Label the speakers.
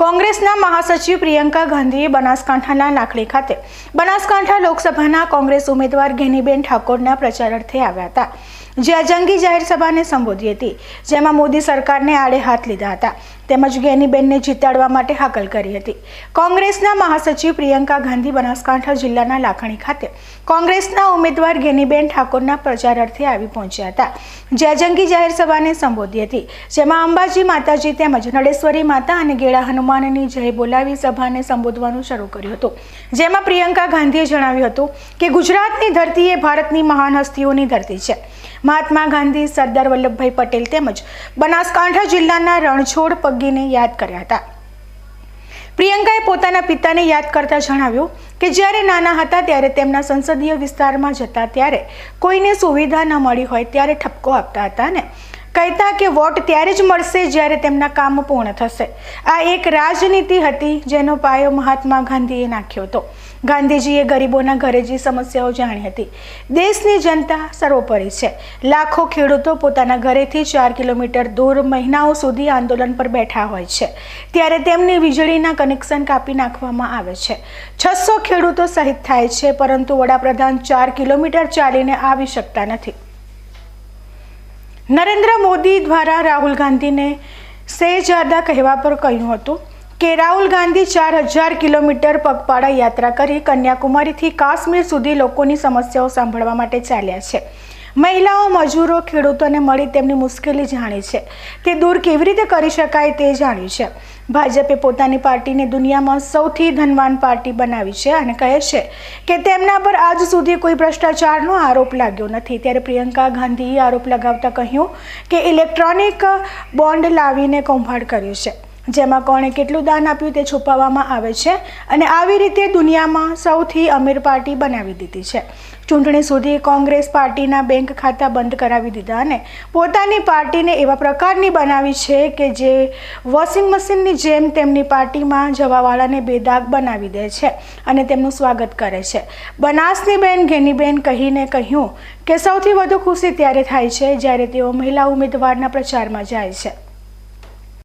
Speaker 1: કોંગ્રેસના મહાસચિવ પ્રિયંકા ગાંધીએ બનાસકાંઠાના નાકડી ખાતે, બનાસકાંઠા લોકસભાના કોંગ્રેસ ઉમેદવાર ઘેનીબેન ઠાકોરના પ્રચાર અર્થે આવ્યા હતા. જ્યાં જંગી જાહેર સભાને સંબોધી હતી, જેમાં મોદી સરકારને આડે હાથ લીધા હતા, તેમજ ગેનીબેનને જીતાડવા માટે હાકલ કરી હતી. કોંગ્રેસના મહાસચિવ પ્રિયંકા ગાંધી બનાસકાંઠા જિલ્લાના લાખણી ખાતે, કોંગ્રેસના ઉમેદવાર ગેનીબેન ઠાકોરના પ્રચાર અર્થે આવી પહોંચ્યા હતા. જ્યાં જંગી જાહેર સભાને સંબોધી હતી, જેમાં અંબાજી માતાજી તેમજ નળેશ્વરી માતા અને ગેળા હનુમાનની જય બોલાવી સભાને સંબોધવાનું શરૂ કર્યું હતું. જેમાં પ્રિયંકા ગાંધીએ જણાવ્યું હતું કે, ગુજરાતની ધરતી એ ભારતની મહાન હસ્તીઓની ધરતી છે. મહાત્મા ગાંધી, સરદાર વલ્લભભાઈ પટેલ તેમજ બનાસકાંઠા જિલ્લાના રણછોડ પગીને યાદ કર્યા હતા. પ્રિયંકાએ પોતાના પિતાને યાદ કરતા જણાવ્યું કે જ્યારે નાના હતા ત્યારે તેમના સંસદીય વિસ્તારમાં જતા ત્યારે કોઈને સુવિધા ન મળી હોય ત્યારે ઠપકો આપતા હતા ને. કહેતા કે વોટ ત્યારે જ મળશે જ્યારે તેમના કામ પૂર્ણ થશે. આ એક રાજનીતિ હતી જેનો પાયો મહાત્મા ગાંધીએ નાખ્યો હતો. ગાંધીજીએ ગરીબોના ઘરે જે સમસ્યાઓ જાણી હતી. દેશની જનતા સર્વોપરી છે. લાખો ખેડૂતો પોતાના ઘરેથી ચાર કિલોમીટર દૂર મહિનાઓ સુધી આંદોલન પર બેઠા હોય છે. ત્યારે તેમની વીજળીના કનેક્શન કાપી નાખવામાં આવે છે. છસો ખેડૂતો શહીદ થાય છે, પરંતુ વડાપ્રધાન ચાર કિલોમીટર ચાલીને આવી શકતા નથી. નરેન્દ્ર મોદી દ્વારા રાહુલ ગાંધીને શેહજાદા કહેવા પર કહ્યું હતું કે રાહુલ ગાંધી ચાર હજાર કિલોમીટર પગપાળા યાત્રા કરી કન્યાકુમારીથી કાશ્મીર સુધી લોકોની સમસ્યાઓ સાંભળવા માટે ચાલ્યા છે. મહિલાઓ, મજૂરો, ખેડૂતોને મળી તેમની મુશ્કેલી જાણી છે. તે દૂર કેવી રીતે કરી શકાય તે જાણ્યું છે. ભાજપે પોતાની પાર્ટીને દુનિયામાં સૌથી ધનવાન પાર્ટી બનાવી છે અને કહે છે કે તેમના પર આજ સુધી કોઈ ભ્રષ્ટાચારનો આરોપ લાગ્યો નથી. ત્યારે પ્રિયંકા ગાંધીએ આરોપ લગાવતા કહ્યું કે ઇલેક્ટ્રોનિક બોન્ડ લાવીને કૌભાંડ કર્યું છે. જેમાં કોણે કેટલું દાન આપ્યું તે છુપાવવામાં આવે છે અને આવી રીતે દુનિયામાં સૌથી અમીર પાર્ટી બનાવી દીધી છે. ચૂંટણી સુધી કોંગ્રેસ પાર્ટીના બેંક ખાતા બંધ કરાવી દીધા અને પોતાની પાર્ટીને એવા પ્રકારની બનાવી છે કે જે વોશિંગ મશીનની જેમ તેમની પાર્ટીમાં જવાવાળાને બેદાગ બનાવી દે છે અને તેમનું સ્વાગત કરે છે. બનાસની બેન ઘેનીબેન કહીને કહ્યું કે સૌથી વધુ ખુશી ત્યારે થાય છે જ્યારે તેઓ મહિલા ઉમેદવારના પ્રચારમાં જાય છે.